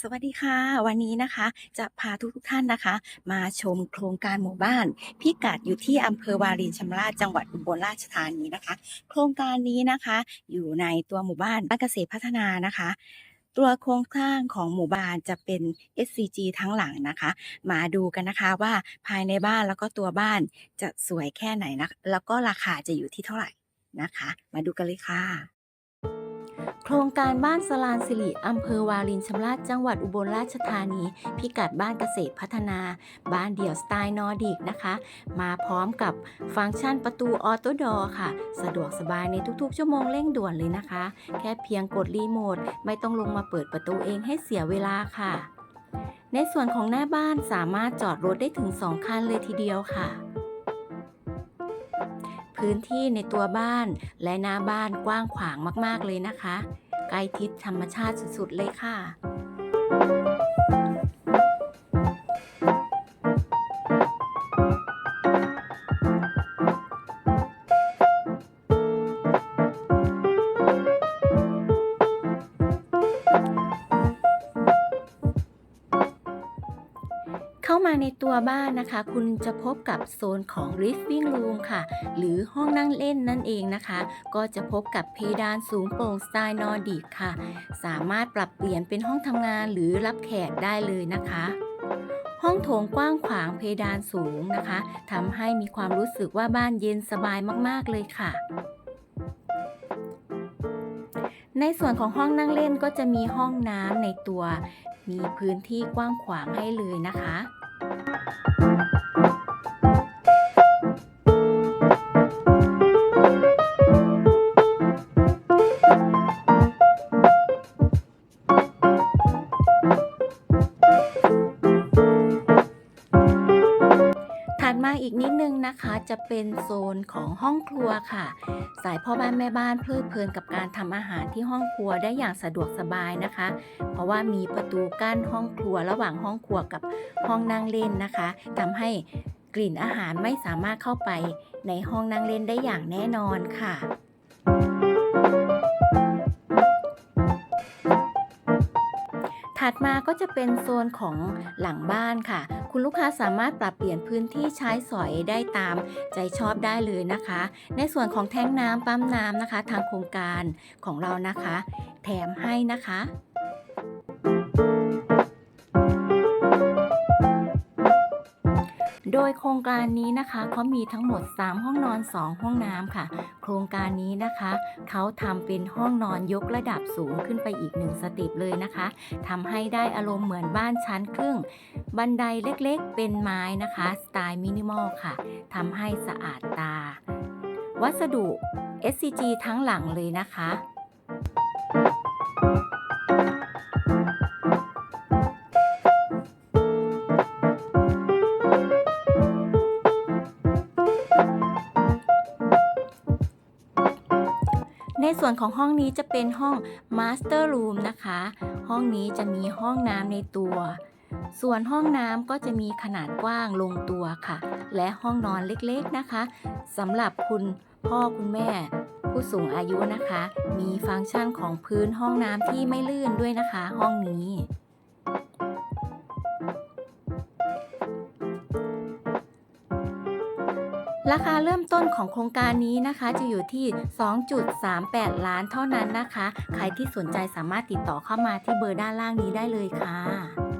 สวัสดีค่ะ วันนี้นะคะจะพาทุกทุกท่านนะคะ มาชมโครงการหมู่บ้าน พิกัดอยู่ที่อำเภอวารินชำราบจังหวัดอุบลราชธานีนะคะ โครงการนี้นะคะ อยู่ในตัวหมู่บ้านบ้านเกษตรพัฒนานะคะ ตัวโครงสร้างของหมู่บ้านจะเป็น SCG ทั้งหลังนะคะ มาดูกันนะคะว่าภายในบ้านแล้วก็ตัวบ้านจะสวยแค่ไหนนะแล้วก็ราคาจะอยู่ที่เท่าไหร่นะคะ มาดูกันเลยค่ะ โครงการบ้านสลานสิริอำเภอวารินชำราบจังหวัดอุบลราชธานี พิกัดบ้านเกษตรพัฒนา บ้านเดี่ยวสไตล์นอร์ดิกนะคะ มาพร้อมกับฟังก์ชันประตูออโตดอค่ะ สะดวกสบายในทุกๆ ชั่วโมงเร่งด่วนเลยนะคะ แค่เพียงกดรีโมท ไม่ต้องลงมาเปิดประตูเองให้เสียเวลาค่ะ ในส่วนของหน้าบ้านสามารถจอดรถได้ถึง 2 คันเลยทีเดียวค่ะ พื้นที่ในตัวบ้านและหน้าบ้านกว้างขวางมากๆเลยนะคะ ใกล้ทิศธรรมชาติสุดๆเลยค่ะ เข้ามาในตัวบ้านนะคะ คุณจะพบกับโซนของ living room ค่ะ หรือห้องนั่งเล่นนั่นเองนะคะ ก็จะพบกับเพดานสูงโปร่งสไตล์นอร์ดิกค่ะ สามารถปรับเปลี่ยนเป็นห้องทำงานหรือรับแขกได้เลยนะคะห้องโถงกว้างขวางเพดานสูงนะคะทำให้มีความรู้สึกว่าบ้านเย็นสบายมาก ๆ เลยค่ะ ในส่วนของห้องนั่งเล่นก็จะมีห้องน้ำในตัว มีพื้นที่กว้างขวางให้เลยนะคะ Thank you. อีกนิดนึงนะคะ จะเป็นโซนของห้องครัวค่ะ สายพ่อบ้านแม่บ้านเพลิดเพลินกับการทำอาหารที่ห้องครัวได้อย่างสะดวกสบายนะคะ เพราะว่ามีประตูกั้นห้องครัวระหว่างห้องครัวกับห้องนั่งเล่นนะคะทำให้กลิ่นอาหารไม่สามารถเข้าไปในห้องนั่งเล่นได้อย่างแน่นอนค่ะ ถัดมาก็จะเป็นโซนของหลังบ้านค่ะ คุณลูกค้าสามารถปรับเปลี่ยนพื้นที่ใช้สอยได้ตามใจชอบได้เลยนะคะ ในส่วนของแท้งน้ำปั๊มน้ำนะคะ ทางโครงการของเรานะคะ แถมให้นะคะโดยโครงการนี้นะคะเขามีทั้งหมด 3 ห้องนอน 2 ห้องน้ำค่ะ โครงการนี้นะคะ เขาทำเป็นห้องนอนยกระดับสูงขึ้นไปอีกหนึ่งสเต็ปเลยนะคะทำให้ได้อารมณ์เหมือนบ้านชั้นครึ่ง บันไดเล็กๆ เป็นไม้นะคะ สไตล์มินิมอลค่ะทำให้สะอาดตา วัสดุ SCG ทั้งหลังเลยนะคะ ในส่วนของห้องนี้จะเป็นห้อง Master Room นะคะ ห้องนี้จะมีห้องน้ำในตัว ส่วนห้องน้ำก็จะมีขนาดกว้างลงตัวค่ะ และห้องนอนเล็กๆนะคะสำหรับคุณพ่อคุณแม่ ผู้สูงอายุนะคะ มีฟังก์ชันของพื้นห้องน้ำที่ไม่ลื่นด้วยนะคะ ห้องนี้ ราคาเริ่มต้นของโครงการนี้นะคะจะอยู่ที่ 2.38 ล้านเท่านั้นนะคะ ใครที่สนใจสามารถติดต่อเข้ามาที่เบอร์ด้านล่างนี้ได้เลยค่ะ